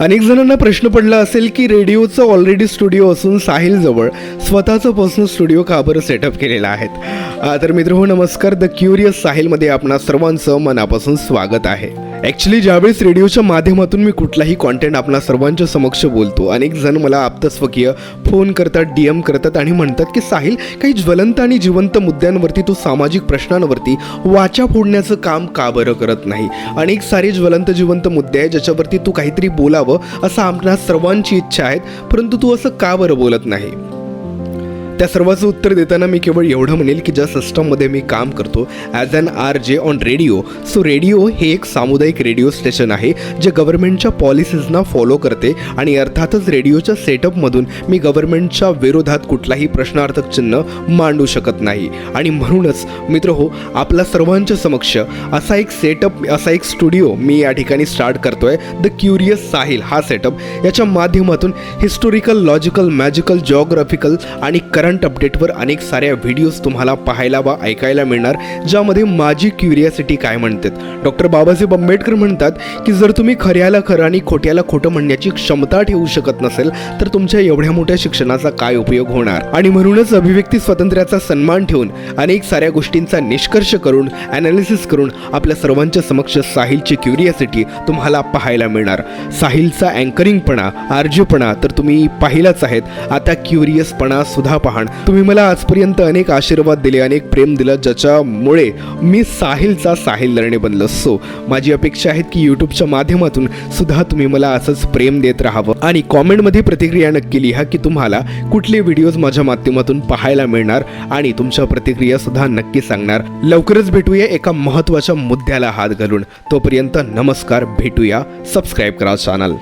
अनेक जणांना प्रश्न पडला असेल की रेडिओचं ऑलरेडी स्टुडिओ असून साहिलजवळ स्वतःचं पर्सनल स्टुडिओ का बरं सेटअप केलेला आहे तर मित्र हो नमस्कार. द क्युरियस साहिलमध्ये आपणा सर्वांचं मनापासून स्वागत आहे. ॲक्च्युली ज्यावेळेस रेडिओच्या माध्यमातून मी कुठलाही कॉन्टेंट आपणा सर्वांच्या समक्ष बोलतो अनेक जण मला आप्तस्वकीय फोन करतात डी एम करतात आणि म्हणतात की साहिल काही ज्वलंत आणि जिवंत मुद्द्यांवरती तू सामाजिक प्रश्नांवरती वाचा फोडण्याचं काम का बरं करत नाही? अनेक सारे ज्वलंत जिवंत मुद्दे आहेत ज्याच्यावरती तू काहीतरी बोलावं असं आपणा सर्वांची इच्छा आहे परंतु तू असं का बरं बोलत नाही? त्या सर्वाचं उत्तर देताना मी केवळ एवढं म्हणेल की ज्या सिस्टममध्ये मी काम करतो as an R J on radio so radio हे एक सामुदायिक रेडिओ स्टेशन आहे जे गव्हर्नमेंटच्या पॉलिसीजना फॉलो करते आणि अर्थातच रेडिओच्या सेटअपमधून मी गव्हर्नमेंटच्या विरोधात कुठलाही प्रश्नार्थक चिन्ह मांडू शकत नाही. आणि म्हणूनच मित्र हो आपल्या सर्वांच्या समक्ष असा एक सेटअप असा एक स्टुडिओ मी या ठिकाणी स्टार्ट करतोय द क्युरियस साहिल हा सेटअप याच्या माध्यमातून हिस्टोरिकल लॉजिकल मॅजिकल जॉग्राफिकल आणि करंट अपडेटवर अनेक साऱ्या व्हिडिओज तुम्हाला पाहायला वा ऐकायला मिळणार ज्यामध्ये माझी क्युरियासिटी काय म्हणतात? डॉक्टर बाबासाहेब आंबेडकर म्हणतात की जर तुम्ही खऱ्याला खरं आणि खोट्याला खोटं म्हणण्याची क्षमता ठेवू शकत नसेल तर तुमच्या एवढ्या मोठ्या शिक्षणाचा काय उपयोग होणार? आणि म्हणूनच अभिव्यक्ती स्वातंत्र्याचा सन्मान ठेवून अनेक साऱ्या गोष्टींचा निष्कर्ष करून अनालिसिस करून आपल्या सर्वांच्या समक्ष साहिलची क्युरियासिटी तुम्हाला पाहायला मिळणार. साहिलचा अँकरिंगपणा आर्जपणा तर तुम्ही पाहिलाच आहेत. आता क्युरियसपणा सुद्धा पाहण तुम्ही मला आजपर्यंत अनेक आशीर्वाद दिले अनेक प्रेम दिलं ज्याच्यामुळे मी साहिलचा साहिल लरणे बनलो. सो माझी अपेक्षा आहेत की यूट्यूबच्या माध्यमातून सुद्धा तुम्ही मला असंच प्रेम देत राहावं. आणि कॉमेंटमध्ये प्रतिक्रिया नक्की लिहा की तुम्हाला कुठले व्हिडिओज माझ्या माध्यमातून पाहायला मिळणार आणि तुमच्या प्रतिक्रिया सुद्धा नक्की सांगणार. लवकरच भेटूया एका महत्त्वाच्या मुद्द्याला हात घालून. तोपर्यंत नमस्कार भेटूया. सबस्क्राईब करा चॅनल